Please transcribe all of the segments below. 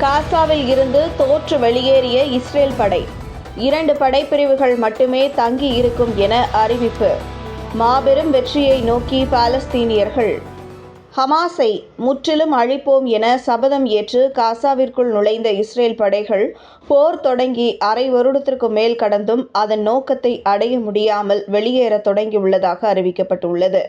காசாவில் இருந்து தோற்று வெளியேறிய இஸ்ரேல் படை. இரண்டு படைப்பிரிவுகள் மட்டுமே தங்கி இருக்கும் என அறிவிப்பு. மாபெரும் வெற்றியை நோக்கி பாலஸ்தீனியர்கள். ஹமாஸை முற்றிலும் அழிப்போம் என சபதம் ஏற்று காசாவிற்குள் நுழைந்த இஸ்ரேல் படைகள் போர் தொடங்கி அரை வருடத்திற்கு மேல் கடந்தும் அதன் நோக்கத்தை அடைய முடியாமல் வெளியேறத் தொடங்கியுள்ளதாக அறிவிக்கப்பட்டுள்ளது.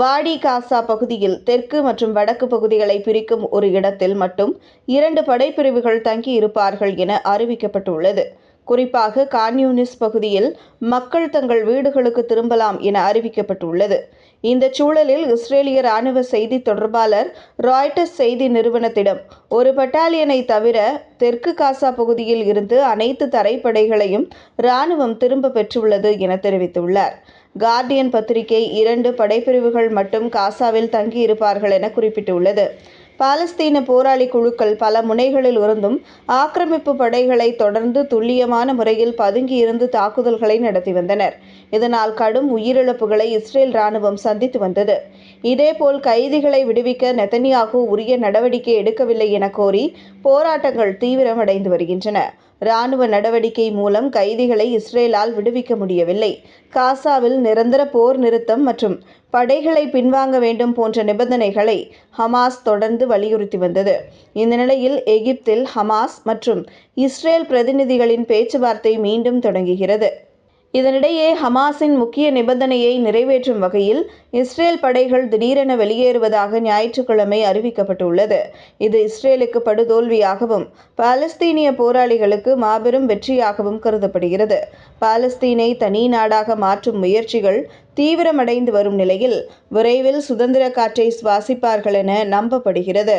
வாடி காசா பகுதியில் தெற்கு மற்றும் வடக்கு பகுதிகளை பிரிக்கும் ஒரு இடத்தில் மட்டும் இரண்டு படைப்பிரிவுகள் தங்கி இருப்பார்கள் என அறிவிக்கப்பட்டுள்ளது. குறிப்பாக கான்யூனிஸ் பகுதியில் மக்கள் தங்கள் வீடுகளுக்கு திரும்பலாம் என அறிவிக்கப்பட்டுள்ளது. இந்த சூழலில் இஸ்ரேலிய ராணுவ செய்தி தொடர்பாளர் ராய்டர்ஸ் செய்தி நிறுவனத்திடம் ஒரு பட்டாலியனை தவிர தெற்கு காசா பகுதியில் இருந்து அனைத்து தரைப்படைகளையும் ராணுவம் திரும்ப பெற்றுள்ளது என தெரிவித்துள்ளார். கார்டியன் பத்திரிகை இரண்டு படைப்பிரிவுகள் மட்டும் காசாவில் தங்கியிருப்பார்கள் என குறிப்பிட்டுள்ளது. பாலஸ்தீன போராளி குழுக்கள் பல முனைகளில் இருந்தும் ஆக்கிரமிப்பு படைகளை தொடர்ந்து துல்லியமான முறையில் பதுங்கியிருந்து தாக்குதல்களை நடத்தி வந்தனர். இதனால் கடும் உயிரிழப்புகளை இஸ்ரேல் ராணுவம் சந்தித்து வந்தது. இதேபோல் கைதிகளை விடுவிக்க நெத்தனியாகு உரிய நடவடிக்கை எடுக்கவில்லை என கோரி போராட்டங்கள் தீவிரமடைந்து வருகின்றன. ராணுவ நடவடிக்கை மூலம் கைதிகளை இஸ்ரேலால் விடுவிக்க முடியவில்லை. காசாவில் நிரந்தர போர் நிறுத்தம் மற்றும் படைகளை பின்வாங்க வேண்டும் போன்ற நிபந்தனைகளை ஹமாஸ் தொடர்ந்து வலியுறுத்தி வந்தது. இந்த நிலையில் எகிப்தில் ஹமாஸ் மற்றும் இஸ்ரேல் பிரதிநிதிகளின் பேச்சுவார்த்தை மீண்டும் தொடங்குகிறது. இதனிடையே ஹமாஸின் முக்கிய நிபந்தனையை நிறைவேற்றும் வகையில் இஸ்ரேல் படைகள் திடீரென வெளியேறுவதாக ஞாயிற்றுக்கிழமை அறிவிக்கப்பட்டுள்ளது. இது இஸ்ரேலுக்கு படுதோல்வியாகவும் பாலஸ்தீனிய போராளிகளுக்கு மாபெரும் வெற்றியாகவும் கருதப்படுகிறது. பாலஸ்தீனை தனி நாடாக மாற்றும் முயற்சிகள் தீவிரமடைந்து வரும் நிலையில் விரைவில் சுதந்திர காற்றை சுவாசிப்பார்கள் என நம்பப்படுகிறது.